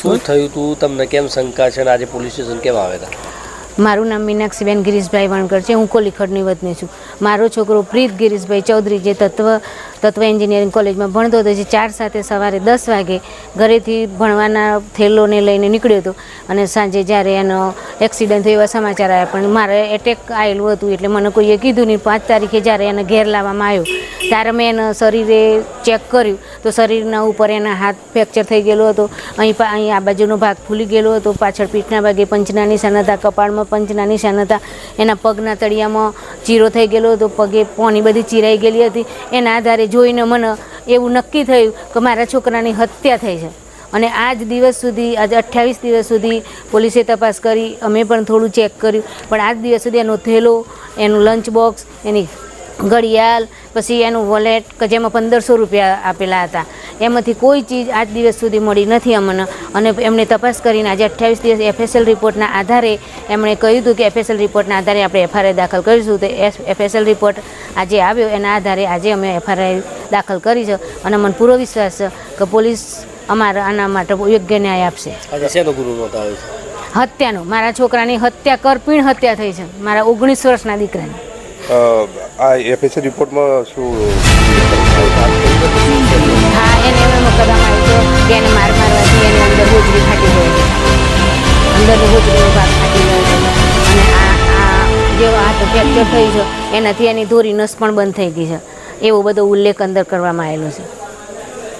શું થયું તું? તમને કેમ શંકા છે અને આજે પોલીસ સ્ટેશન કેમ આવ્યા હતા? મારું નામ મીનાક્ષીબેન ગિરીશભાઈ વણકર છે, હું કોલીખડની વતની છું. મારો છોકરો પ્રીત ગિરીશભાઈ ચૌધરી જે તત્વ તત્વ એન્જિનિયરિંગ કોલેજમાં ભણતો હતો, જે ચાર સાથે સવારે દસ વાગે ઘરેથી ભણવાના થેલોને લઈને નીકળ્યો હતો. અને સાંજે જ્યારે એનો એક્સિડન્ટ થયો એવા સમાચાર આવ્યા, પણ મારે એટેક આવેલું હતું એટલે મને કોઈએ કીધું નહીં. પાંચ તારીખે જ્યારે એને ઘેર લાવવામાં આવ્યો, ત્યારે મેં એના શરીરે ચેક કર્યું. તો શરીરના ઉપર એના હાથ ફ્રેક્ચર થઈ ગયેલો હતો. અહીં અહીં આ બાજુનો ભાગ ફૂલી ગયેલો હતો. પાછળ પીઠના ભાગે પંચના નિશાન હતા, કપાળમાં પંચના નિશાન હતા. એના પગના તળિયામાં ચીરો થઈ ગયેલો હતો. પગે પોની બધી ચીરાઈ ગયેલી હતી. એના આધારે જોઈને મને એવું નક્કી થયું કે મારા છોકરાની હત્યા થઈ છે. અને આજ દિવસ સુધી, આજે અઠ્યાવીસ દિવસ સુધી પોલીસે તપાસ કરી. અમે પણ થોડું ચેક કર્યું. પણ આજ દિવસ સુધી એનો થેલો, એનું લંચ બોક્સ એની ઘડિયાળ પછી એનું વોલેટ કે જેમાં પંદરસો રૂપિયા આપેલા હતા. એમાંથી કોઈ ચીજ આજ દિવસ સુધી મળી નથી અમને. અને એમણે તપાસ કરીને આજે અઠ્યાવીસ દિવસ એફએસએલ રિપોર્ટના આધારે એમણે કહ્યું હતું કે એફએસએલ રિપોર્ટના આધારે આપણે એફઆરઆઈ દાખલ કરીશું. તો એફએસએલ રિપોર્ટ આજે આવ્યો. એના આધારે આજે અમે એફઆરઆઈ દાખલ કરી છે. અને મને પૂરો વિશ્વાસ છે કે પોલીસ અમારા આના માટે યોગ્ય ન્યાય આપશે. હત્યાનો. મારા છોકરાની હત્યા કરપીણ હત્યા થઈ છે. મારા ઓગણીસ વર્ષના દીકરાની. આ એફએસએ રિપોર્ટમાં શું હા, એને એમ કરવામાં આવ્યું કે એને માર એની અંદર હોજરી ફાટી ગઈ. અંદરની હોજરીનો ભાગ ફાટી ગયો અને આ આ જે હાથ ફ્રેક્ચર થઈ છે, એનાથી એની ધોરી નસ પણ બંધ થઈ ગઈ છે. એવો બધો ઉલ્લેખ અંદર કરવામાં આવેલો છે.